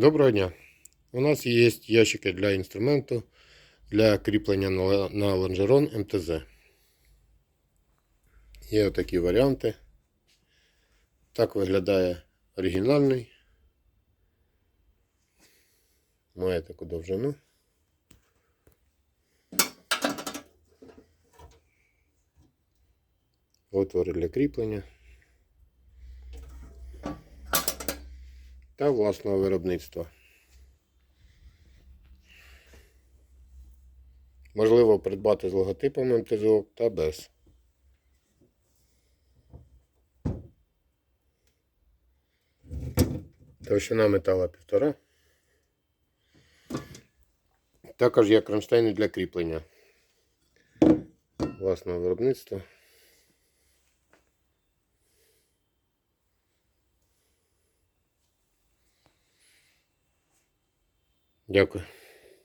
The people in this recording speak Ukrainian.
Доброго дня. У нас є ящики для інструменту для кріплення на лонжерон МТЗ. Є отакі варіанти. Так виглядає оригінальний. Має таку довжину. Отвори для кріплення. Та власного виробництва. Можливо придбати з логотипом МТЗО та без. Товщина метала 1,5. Також є кронштейни для кріплення власного виробництва. Дякую.